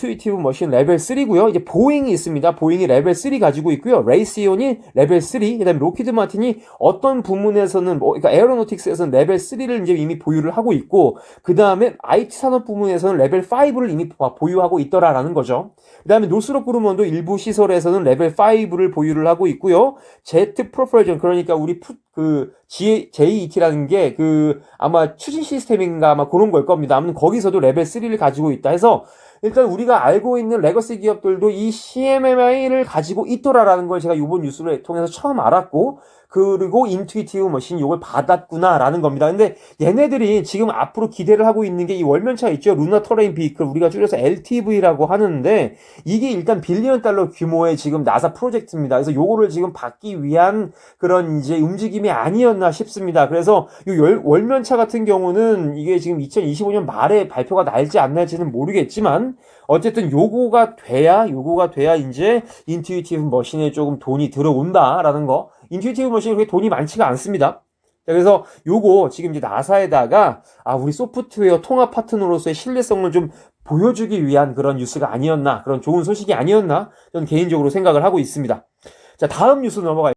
인투이티브 머신 레벨 3고요. 이제 보잉이 있습니다. 보잉이 레벨 3 가지고 있고요. 레이시온이 레벨 3, 그다음에 로키드 마틴이 어떤 부문에서는 뭐 그러니까 에어로노틱스에서는 레벨 3를 이제 이미 보유를 하고 있고 그다음에 IT 산업 부문에서는 레벨 5를 이미 보- 보유하고 있더라라는 거죠. 그다음에 노스록 그루먼도 일부 시설에서는 레벨 5를 보유를 하고 있고요. 제트 프로펄전 그러니까 우리 푸, 그 G, JET라는 게 그 아마 추진 시스템인가 아마 그런 걸 겁니다. 아무튼 거기서도 레벨 3를 가지고 있다 해서 일단 우리가 알고 있는 레거시 기업들도 이 CMMI를 가지고 있더라라는 걸 제가 이번 뉴스를 통해서 처음 알았고 그리고 인투이티브 머신 이걸 받았구나라는 겁니다. 근데 얘네들이 지금 앞으로 기대를 하고 있는 게 이 월면차 있죠. 루나 터레인 비클 우리가 줄여서 LTV라고 하는데 이게 일단 빌리언 달러 규모의 지금 나사 프로젝트입니다. 그래서 요거를 지금 받기 위한 그런 이제 움직임이 아니었나 싶습니다. 그래서 이 열- 월면차 같은 경우는 이게 지금 2025년 말에 발표가 날지 안 날지는 모르겠지만 어쨌든 요거가 돼야 요거가 돼야 이제 인투이티브 머신에 조금 돈이 들어온다라는 거. 인투이티브 머신이 그렇게 돈이 많지가 않습니다. 자, 그래서 요거 지금 이제 나사에다가 아 우리 소프트웨어 통합 파트너로서의 신뢰성을 좀 보여주기 위한 그런 뉴스가 아니었나 그런 좋은 소식이 아니었나 저는 개인적으로 생각을 하고 있습니다. 자 다음 뉴스 넘어갈